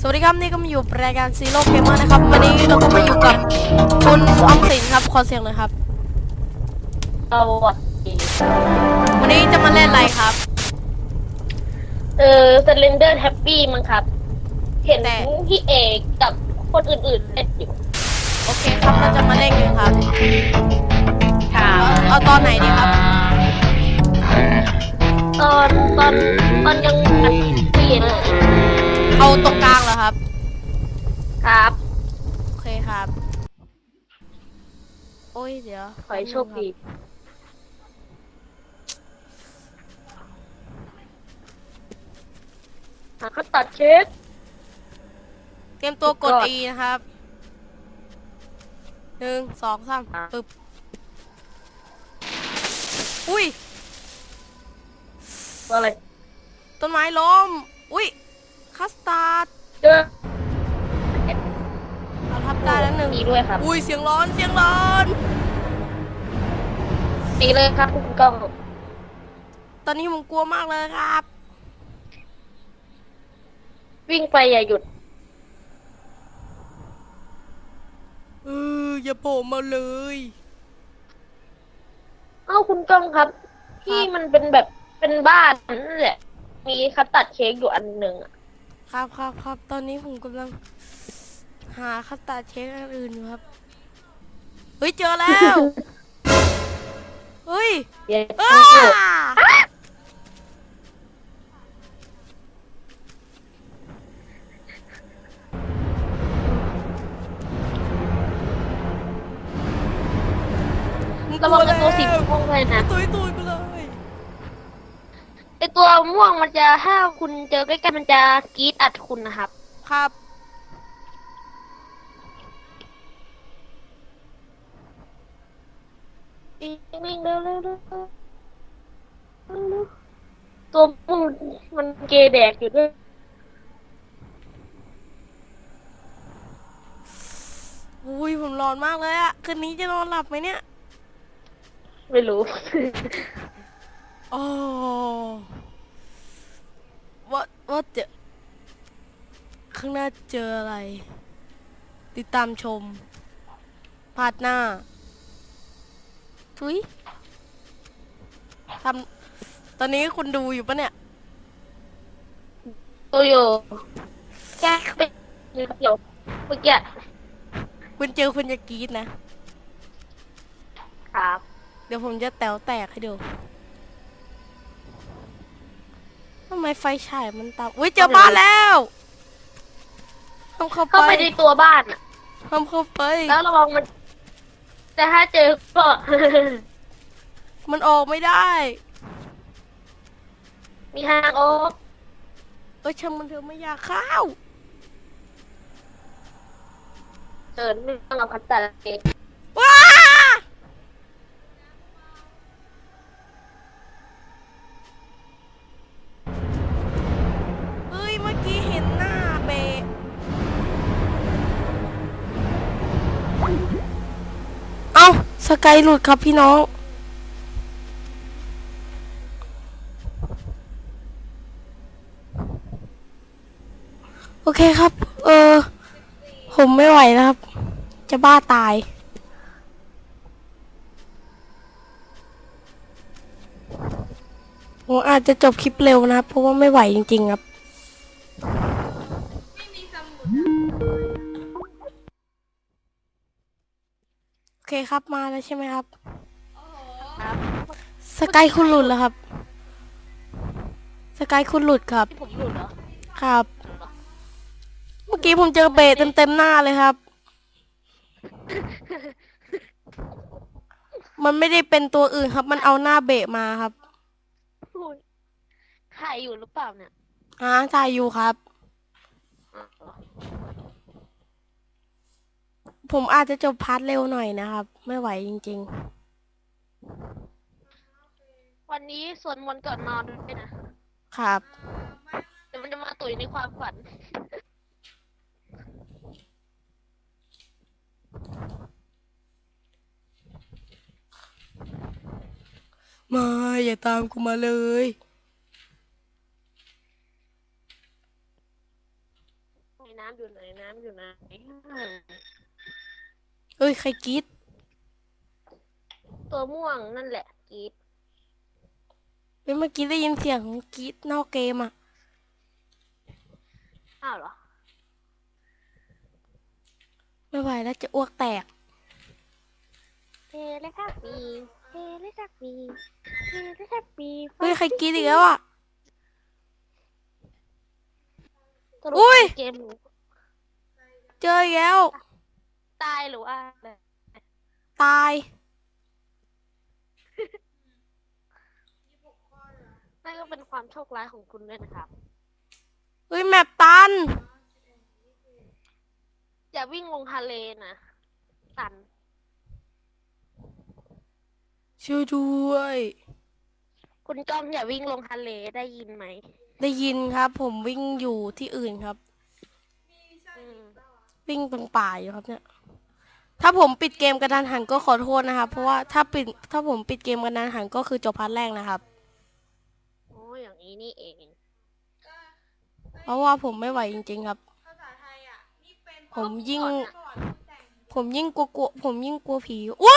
สวัสดีครับนี่ก็มาอยู่รายการซีโร่เกมเมอร์นะครับ วันนี้เราก็มาอยู่กับคุณออมสินครับขอเสียงเลยครับ สวัสดีวันนี้จะมาเล่นอะไรครับ เออสเลนเดอร์แฮปปี้มั้งครับ เห็นแต่ พี่เอกกับคนอื่นๆเล่นอยู่โอเคครับเราจะมาเล่นกันครับ ค่ะเอาเอาตอนไหนดีครับ ตอนตอนตอนยังอัดเสียงเอาตรงกลางเหรอครับ ครับ โอเคครับ โอ้ยเดี๋ยวขอให้โชคดีหาเขาตัดเช็คเตรียมตัวกดสุดยอด E นะครับหนึ่งสองสามอะปึ๊บ อุ้ย ว่าอะไร ต้นไม้ล้ม อุ้ย ด้แล้วหนึ่งดีด้วยครับ อุ้ยเสียงร้อนเสียงร้อนดีเลยครับคุณกล้องตอนนี้ผมกลัวมากเลยครับ วิ่งไปอย่าหยุดเอออย่าโผล่มาเลย เอ้าคุณกล้องครับ ที่มันเป็นแบบเป็นบ้านนั่นแหละมีคัตตัดเค้กอยู่อันหนึ่งอะครับครับครับตอนนี้ผมกำลัง หาคัสตาร์ดเช็คอันอื่นอยู่ครับ เฮ้ยเจอแล้ว เฮ้ยเดี๋ยวอ้าระวังไอ้ตัวสีม่วงเลยนะ ตุยตุยไปเลยไอตัวม่วงมันจะถ้าคุณเจอใกล้ๆมันจะกรีดอัดคุณนะครับ ครับ วิ่งเร็วเร็วเร็วเร็วเร็วตัวม่วงมันเกยแดกอยู่ด้วยอุ้ยผมร้อนมากเลยอะคืนนี้จะนอนหลับไหมเนี่ย ไม่รู้ โอ้ว่าว่าเจอข้างหน้าเจออะไร ติดตามชมพาดหน้า ทุยทำตอนนี้คุณดูอยู่ปะเนี่ย ตัวโยแก้เป็นเดี๋ยวเมื่อกี้คุณเจอคุณจะกรีดนะ ครับเดี๋ยวผมจะแต๋วแตกให้ดูทำไมไฟฉายมันตามอุ้ยเจอบ้านแล้วทำเข้าเข้าไปไปในตัวบ้านอะทำเข้าไป แล้วระวังมัน แต่ถ้าเจอก็ มันออกไม่ได้ มีทางออกเอ้ยช่างมันเถอะไม่อยากเข้าเดินไม่ต้องเอาคัตตัดเค้ก สกายหลุดครับพี่น้อง โอเคครับ เออ ผมไม่ไหวแล้วครับ จะบ้าตาย ผมอาจจะจบคลิปเร็วนะครับ เพราะว่าไม่ไหวจริงๆครับ เคครับมาแล้วใช่ไหมครับ ครับสกายคุณหลุดแล้วครับ สกายคุณหลุดครับ ที่ผมหลุดเหรอครับเมื่อกี้ผมเจอเบสเต็มๆหน้าเลยครับ มันไม่ได้เป็นตัวอื่นครับ มันเอาหน้าเบะมาครับโอ้ยถ่ายอยู่หรือเปล่าเนี่ย อ่าถ่ายอยู่ครับ ผมอาจจะจบพาร์ทเร็วหน่อยนะครับ ไม่ไหวจริง วันนี้สวดมนต์ก่อนนอนด้วยนะๆ ครับ เดี๋ยวมันจะมาตุ๋ยในความฝัน มาอย่าตามกูมาเลยโอ้น้ำอยู่ไหนน้ำอยู่ไหน เอ้ย ใครกรีดตัวม่วงนั่นแหละกรีดเฮ้ยเมื่อกี้ได้ยินเสียงกรีดนอกเกมอะ อ้าวเหรอ ไม่ไหวแล้วจะอ้วกแตก เฮเลทักบีเฮเลทักบีเฮเลทักบีเฮ้ย ใครกรีดอีกแล้วอะ สรุปอุ้ย เกมหนูเจออีกแล้วตาย หรือว่าอะไรตาย นั่นก็เป็นความโชคร้ายของคุณด้วยนะครับ เฮ้ยแมปตัน อย่าวิ่งลงทะเลนะตันช่วยด้วย คุณก้องอย่าวิ่งลงทะเลได้ยินไหมได้ยินครับ ผมวิ่งอยู่ที่อื่นครับ อืม วิ่งตรงป่าอยู่ครับเนี่ย ถ้าผมปิดเกมกระดานหันก็ขอโทษนะครับ เพราะว่าถ้าปิดถ้าผมปิดเกมกระดานหันก็คือจบพาร์ทแรกนะครับ โอ้ยอย่างนี้นี่เอง เพราะว่าผมไม่ไหวจริง ๆครับ ภาษาไทยอะนี่เป็นผมยิ่งก่อนอะผมยิ่งกลัวกลัวผมยิ่งกลัวผีอุ๊ย